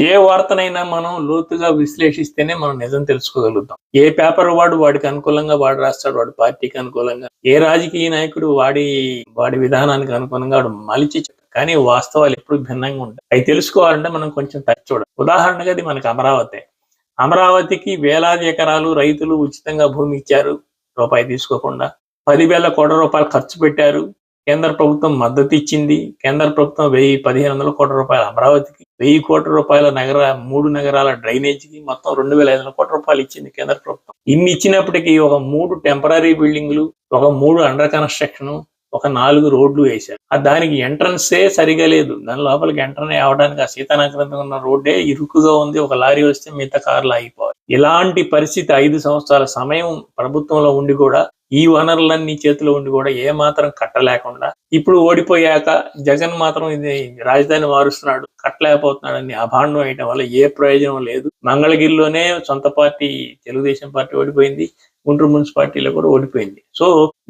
ఏ వార్తనైనా మనం లోతుగా విశ్లేషిస్తేనే మనం నిజం తెలుసుకోగలుగుతాం. ఏ పేపర్ వాడు వాడికి అనుకూలంగా వాడు రాస్తాడు వాడు పార్టీకి అనుకూలంగా. ఏ రాజకీయ నాయకుడు వాడి వాడి విధానానికి అనుకూలంగా వాడు మలిచి కానీ వాస్తవాలు ఎప్పుడు భిన్నంగా ఉంటాయి. అవి తెలుసుకోవాలంటే మనం కొంచెం టచ్ చూడాలి. ఉదాహరణగా అది మనకు అమరావతి. అమరావతికి వేలాది ఎకరాలు రైతులు ఉచితంగా భూమి ఇచ్చారు రూపాయి తీసుకోకుండా. పదివేల కోట్ల రూపాయలు ఖర్చు పెట్టారు. కేంద్ర ప్రభుత్వం మద్దతు ఇచ్చింది కేంద్ర ప్రభుత్వం వెయ్యి పదిహేను వందల కోట్ల రూపాయలు అమరావతికి వెయ్యి కోట్ల రూపాయల నగర మూడు నగరాల డ్రైనేజీకి మొత్తం రెండు వేల ఐదు వందల కోట్ల రూపాయలు ఇచ్చింది కేంద్ర ప్రభుత్వం. ఇన్ని ఇచ్చినప్పటికీ ఒక మూడు టెంపరీ బిల్డింగ్లు ఒక మూడు అండర్ కన్స్ట్రక్షన్ ఒక నాలుగు రోడ్లు వేశారు. ఆ దానికి ఎంట్రన్సే సరిగా లేదు. దాని లోపలికి ఎంటర్ అవడానికి ఆ సీతానగరంలో ఉన్న రోడ్డే ఇరుకుగా ఉంది. ఒక లారీ వస్తే మిగతా కార్లు ఆగిపోవాలి. ఇలాంటి పరిస్థితి ఐదు సంవత్సరాల సమయం ప్రభుత్వంలో ఉండి కూడా ఈ వనరులన్నీ చేతిలో ఉండి కూడా ఏ మాత్రం కట్టలేకుండా ఇప్పుడు ఓడిపోయాక జగన్ మాత్రం ఇది రాజధాని మారుస్తున్నాడు కట్టలేకపోతున్నాడని అభాండం వేయడం వల్ల ఏ ప్రయోజనం లేదు. మంగళగిరిలోనే సొంత పార్టీ తెలుగుదేశం పార్టీ ఓడిపోయింది గుంటూరు మున్సిపాలిటీలో కూడా ఓడిపోయింది. సో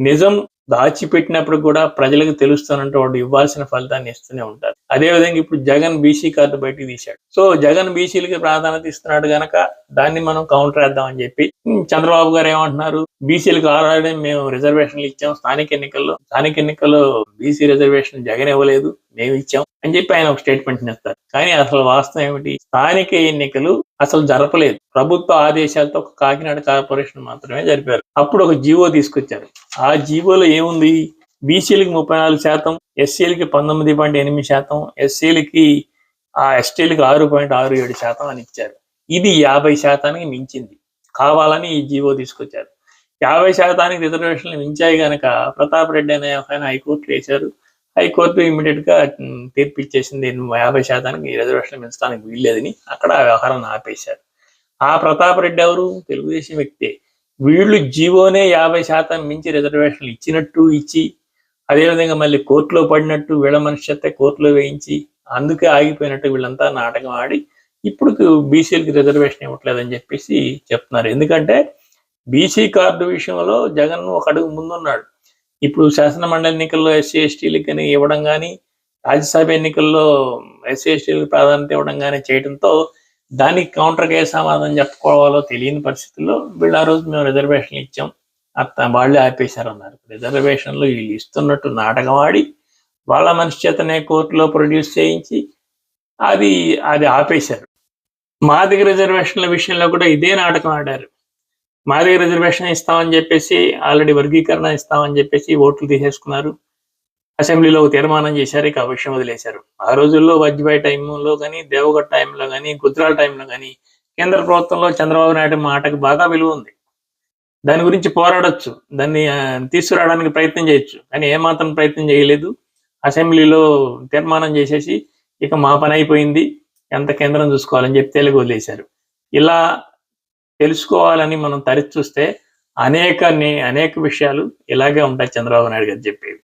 నిజం దాచిపెట్టినప్పుడు కూడా ప్రజలకు తెలుస్తానంటే వాడు ఇవ్వాల్సిన ఫలితాన్ని ఇస్తూనే ఉంటారు. అదే విధంగా ఇప్పుడు జగన్ బీసీ కార్డు బయటికి తీశాడు. సో జగన్ బీసీలకి ప్రాధాన్యత ఇస్తున్నాడు గనక దాన్ని మనం కౌంటర్ వేద్దామని చెప్పి చంద్రబాబు గారు ఏమంటున్నారు? బీసీలకు ఆల్రెడీ మేము రిజర్వేషన్లు ఇచ్చాం. స్థానిక ఎన్నికల్లో స్థానిక ఎన్నికల్లో బీసీ రిజర్వేషన్ జగన్ ఇవ్వలేదు. మేము ఇచ్చాం. అని చెప్పి ఆయన ఒక స్టేట్మెంట్ ఇస్తారు. కానీ అసలు వాస్తవం ఏమిటి? స్థానిక ఎన్నికలు అసలు జరపలేదు. ప్రభుత్వ ఆదేశాలతో ఒక కాకినాడ కార్పొరేషన్ మాత్రమే జరిపారు. అప్పుడు ఒక జీవో తీసుకొచ్చారు. ఆ జీవోలో ఏముంది? బీసీలకి ముప్పై నాలుగు శాతం ఎస్సీలకి పంతొమ్మిది పాయింట్ ఎనిమిది శాతం ఎస్సీలకి ఆ ఎస్టీలకి ఆరు పాయింట్ ఆరు ఏడు శాతం అని ఇచ్చారు. ఇది యాభై శాతానికి మించింది. కావాలని ఈ జీవో తీసుకొచ్చారు. యాభై శాతానికి రిజర్వేషన్లు మించాయి గనక ప్రతాప్ రెడ్డి అనే ఆయన హైకోర్టులో వేశారు. హైకోర్టు ఇమీడియట్గా తీర్పు ఇచ్చేసింది యాభై శాతానికి రిజర్వేషన్ పెంచడానికి వీల్లేదని అక్కడ ఆ వ్యవహారాన్ని ఆపేశారు. ఆ ప్రతాప్ రెడ్డి ఎవరు? తెలుగుదేశం వ్యక్తే. వీళ్ళు జీవోనే యాభై శాతం మించి రిజర్వేషన్లు ఇచ్చినట్టు ఇచ్చి అదేవిధంగా మళ్ళీ కోర్టులో పడినట్టు వీళ్ళ మనిషి కోర్టులో వేయించి అందుకే ఆగిపోయినట్టు వీళ్ళంతా నాటకం ఆడి ఇప్పుడు బీసీలకి రిజర్వేషన్ ఇవ్వట్లేదని చెప్పేసి చెప్తున్నారు. ఎందుకంటే బీసీ కార్డు విషయంలో జగన్ ఒక అడుగు ముందున్నాడు. ఇప్పుడు శాసన మండలి ఎన్నికల్లో ఎస్సీ ఎస్టీలకి కానీ ఇవ్వడం కానీ రాజ్యసభ ఎన్నికల్లో ఎస్సీ ఎస్టీలకు ప్రాధాన్యత ఇవ్వడం కానీ చేయడంతో దానికి కౌంటర్గా ఏ సమాధానం చెప్పుకోవాలో తెలియని పరిస్థితుల్లో వీళ్ళు ఆ రోజు మేము రిజర్వేషన్లు ఇచ్చాం. అత్త వాళ్ళే ఆపేశారు అన్నారు రిజర్వేషన్లు వీళ్ళు ఇస్తున్నట్టు నాటకం ఆడి వాళ్ళ మనిషి చేతనే కోర్టులో ప్రొడ్యూస్ చేయించి అది అది ఆపేశారు. మాదిగ రిజర్వేషన్ల విషయంలో కూడా ఇదే నాటకం ఆడారు. మాదిరి రిజర్వేషన్ ఇస్తామని చెప్పేసి ఆల్రెడీ వర్గీకరణ ఇస్తామని చెప్పేసి ఓట్లు తీసేసుకున్నారు. అసెంబ్లీలో ఒక తీర్మానం చేశారు ఇక ఆ విషయం వదిలేశారు. ఆ రోజుల్లో వాజ్పేయి టైంలో కానీ దేవగఢ్ టైంలో కానీ గుజరాల్ టైంలో కానీ కేంద్ర ప్రభుత్వంలో చంద్రబాబు నాయుడు మాటకు బాగా విలువ ఉంది. దాని గురించి పోరాడొచ్చు. దాన్ని తీసుకురావడానికి ప్రయత్నం చేయొచ్చు. కానీ ఏమాత్రం ప్రయత్నం చేయలేదు. అసెంబ్లీలో తీర్మానం చేసేసి ఇక మా పని అయిపోయింది. ఎంత కేంద్రం చూసుకోవాలని చెప్పి తెలుగు వదిలేశారు. ఇలా తెలుసుకోవాలని మనం తరిచి చూస్తే అనేక అనేక విషయాలు ఇలాగే ఉంటాయి చంద్రబాబు నాయుడు గారు చెప్పేవి.